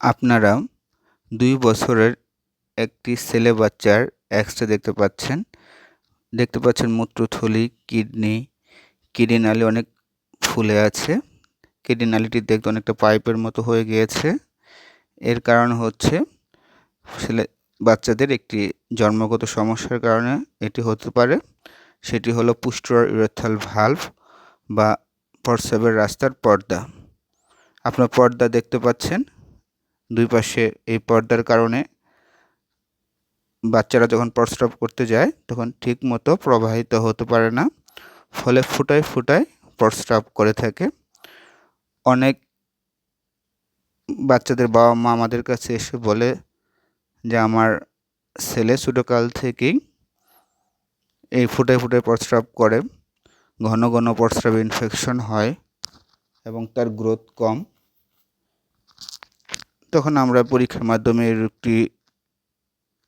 আপনারা দুই বছরের একটি ছেলে বাচ্চার এক্স-রে দেখতে পাচ্ছেন। দেখতে পাচ্ছেন মূত্রথলি, কিডনি কিডনি নালী অনেক ফুলে আছে। কিডনি নালীটি দেখতে অনেকটা পাইপের মতো হয়ে গিয়েছে। এর কারণ হচ্ছে ছেলে বাচ্চাদের একটি জন্মগত সমস্যার কারণে এটি হতে পারে। সেটি হলো পুষ্টর ইউরেথাল ভালভ বা প্রস্রাবের রাস্তার পর্দা। আপনার পর্দা দেখতে পাচ্ছেন। দুই পাশে এই পর্দার কারণে বাচ্চারা যখন প্রস্রাব করতে যায়, তখন ঠিক মতো প্রবাহিত হতে পারে না, ফলে ফুটায় ফুটায় প্রস্রাব করে থাকে। অনেক বাচ্চাদের বাবা মা আমাদের কাছে এসে বলে যে, আমার ছেলে ছোটোকাল থেকেই এই ফুটায় ফুটায় প্রস্রাব করে। ঘন ঘন প্রস্রাব ইনফেকশন হয় এবং তার গ্রোথ কম। তখন আমরা পরীক্ষার মাধ্যমে রোগটি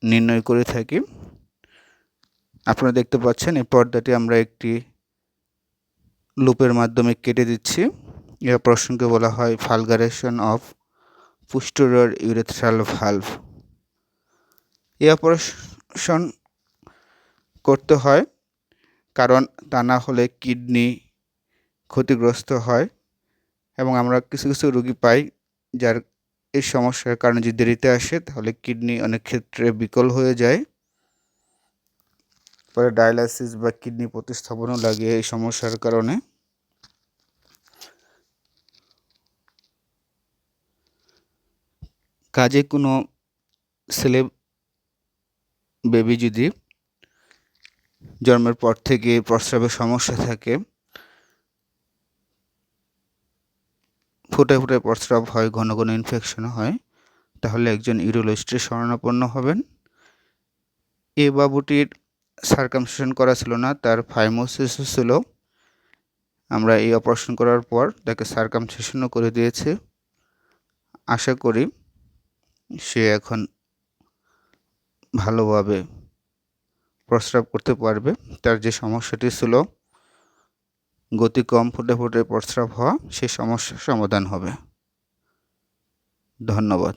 নির্ণয় করে থাকি। আপনারা দেখতে পাচ্ছেন, এই পর্দাটি আমরা একটি লুপের মাধ্যমে কেটে দিচ্ছি। এই অপারেশনকে বলা হয়, fulguration of posterior urethral valve. এই অপারেশন করতে হয় কারণ তা না হলে কিডনি ক্ষতিগ্রস্ত হয় এবং আমরা কিছু কিছু রোগী পাই যার এই সমস্যার কারণে যদি দেরিতে আসে, তাহলে কিডনি অনেক ক্ষেত্রে বিকল হয়ে যায়। পরে ডায়ালাইসিস বা কিডনি প্রতিস্থাপনও লাগে এই সমস্যার কারণে। কাজে কোনো ছেলে বেবি যদি জন্মের পর থেকে প্রস্রাবের সমস্যা থাকে ফুটে ফুটে প্রস্রাব হয়, ঘন ঘন ইনফেকশন হয়, তাহলে একজন ইউরোলজিস্টের শরণাপন্ন হবেন। এ বাবুটির সার্কামসেশন করা ছিল না, তার ফাইমোসিস ছিল। আমরা এই অপারেশন করার পর তাকে সার্কামসেশনও করে দিয়েছে। আশা করি সে এখন ভালোভাবে প্রস্রাব করতে পারবে। তার যে সমস্যাটি ছিল গতি কম ফুটে ফুটে প্রস্রাব হওয়া সেই সমস্যার সমাধান হবে। ধন্যবাদ।